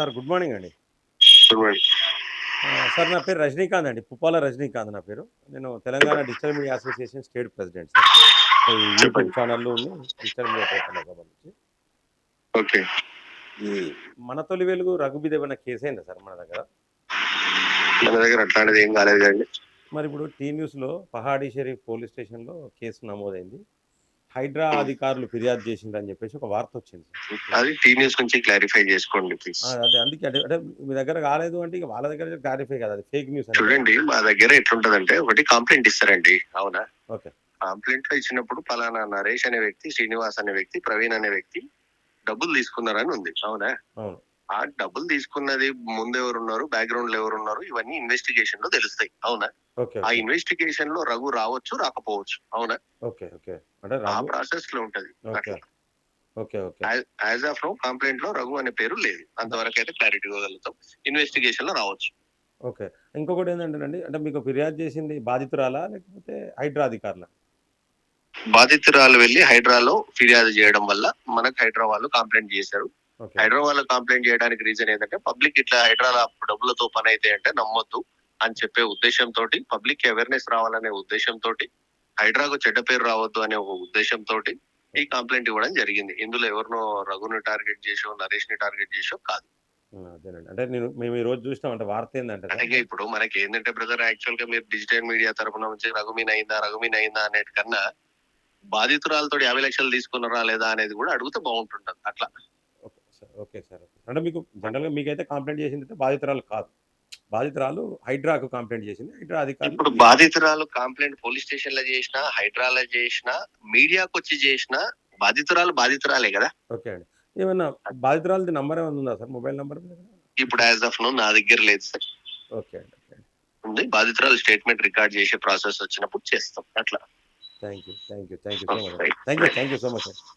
Sir good morning అండి. Good morning. ఆ, sir నా పేరు రజనీకాంత్ అండి. పుప్పాల రజనీకాంత్ నా పేరు. నేను Telangana digital media association state president sir. YouTube. ఛానల్లో డిజిటల్ మీడియా సంబంధించి ఓకే. ఈ మన తొలి వెలుగు రఘుబీద్ ఏమైనా కేసు అయిందా సార్ మన దగ్గర? మన దగ్గర అట్లాంటిది ఏం కాలేదు కదండి. మరి ఇప్పుడు టీ న్యూస్లో పహాడీ షరీఫ్ పోలీస్ స్టేషన్లో కేసు నమోదైంది. హైడ్రా అధికారులు ఫిర్యాదు చేసిండ్రని చెప్పేసి ఒక వార్త వచ్చింది. అది నుంచి క్లారిఫై చేసుకోండి ప్లీజ్ అదే అందుకే అంటే మీ దగ్గర కాలేదు అంటే ఇక వాళ్ళ దగ్గర క్లారిఫై కదా అది ఫేక్ న్యూస్ చూడండి మా దగ్గర ఎట్లుంటదంటే ఒకటి కంప్లైంట్ ఇస్తారండి అవునా? ఓకే. కంప్లైంట్లో ఇచ్చినప్పుడు పలానా నరేష్ అనే వ్యక్తి శ్రీనివాస్ అనే వ్యక్తి ప్రవీణ్ అనే వ్యక్తి డబ్బులు తీసుకున్నారని ఉంది అవునా? అవును. ఆ డబ్బులు తీసుకున్నది ముందు ఎవరున్నారు బ్యాక్గ్రౌండ్లో ఎవరున్నారు ఇవన్నీ ఇన్వెస్టిగేషన్లో తెలుస్తాయి. అవునా? ఆ ఇన్వెస్టిగేషన్లో రఘు రావచ్చు రాకపోవచ్చు. అవునా? Okay okay. అంటే ఆ ప్రాసెస్లో ఉంటది. Okay. Okay okay. As of no కంప్లైంట్లో Raghu అనే పేరు లేదు. అంతవరకు అయితే క్లారిటీ ఇవ్వగలుగుతాం. ఇన్వెస్టిగేషన్లో రావచ్చు. ఓకే. ఇంకొకటి ఏంటంటేనండి అంటే మీకు ఫిర్యాదు చేసింది బాధితురాలా లేకపోతే హైడ్రా అధికారుల? బాధితురాలు వెళ్ళి హైడ్రాలో ఫిర్యాదు చేయడం వల్ల మనకు హైడ్రా వాళ్ళు కంప్లైంట్ చేశారు. హైడ్రా వాళ్ళు కంప్లైంట్ చేయడానికి రీజన్ ఏంటంటే పబ్లిక్ ఇట్లా హైడ్రాల డబ్బులతో పని అయితే అంటే నమ్మొద్దు అని చెప్పే ఉద్దేశంతో పబ్లిక్ అవేర్నెస్ రావాలనే ఉద్దేశంతో హైడ్రాకు చెడ్డ పేరు రావద్దు అనే ఒక ఉద్దేశంతో ఈ కంప్లైంట్ ఇవ్వడం జరిగింది. ఇందులో ఎవరినో రఘుని టార్గెట్ చేసో నరేష్ని టార్గెట్ చేసో కాదు. అదేనండి. అంటే నేను మేము ఈ రోజు చూసినాం అంటే వార్త ఏంటంటే అలాగే ఇప్పుడు మనకి ఏంటంటే బ్రదర్ యాక్చువల్గా మీరు డిజిటల్ మీడియా తరపున నుంచి రఘుమీన్ అయిందా రఘుమీన్ అయిందా అనేది కన్నా బాధితురాలతో యాభై లక్షలు తీసుకున్నారా లేదా అనేది కూడా అడిగితే బాగుంటుంటది. అట్లా సార్. Okay sir. అంటే మీకు జనరల్గా మీకైతే కంప్లైంట్ చేసింది బాధితురాలు కాదు. బాధితురాలు హైడ్రాకు కంప్లైంట్ చేసింది. హైడ్రా అధికారులు ఇప్పుడు బాధితురాలు కంప్లైంట్ పోలీస్ స్టేషన్లో చేసినా హైడ్రాలో చేసినా మీడియాకి వచ్చి చేసినా బాధితురాలు బాధితురాలే కదా? ఓకే అండి. ఏమన్నా బాధితురాలది నంబర్ ఏమైనా ఉందా సార్? మొబైల్ నంబర్ ఇప్పుడు యాజ్ ఆఫ్ నో నా దగ్గర లేదు సార్. ఓకే అండి ఉంది. బాధితురాలు స్టేట్మెంట్ రికార్డ్ చేసే ప్రాసెస్ వచ్చినప్పుడు చేస్తాం. అట్లా. Thank you thank you thank you so much. Thank you thank you so much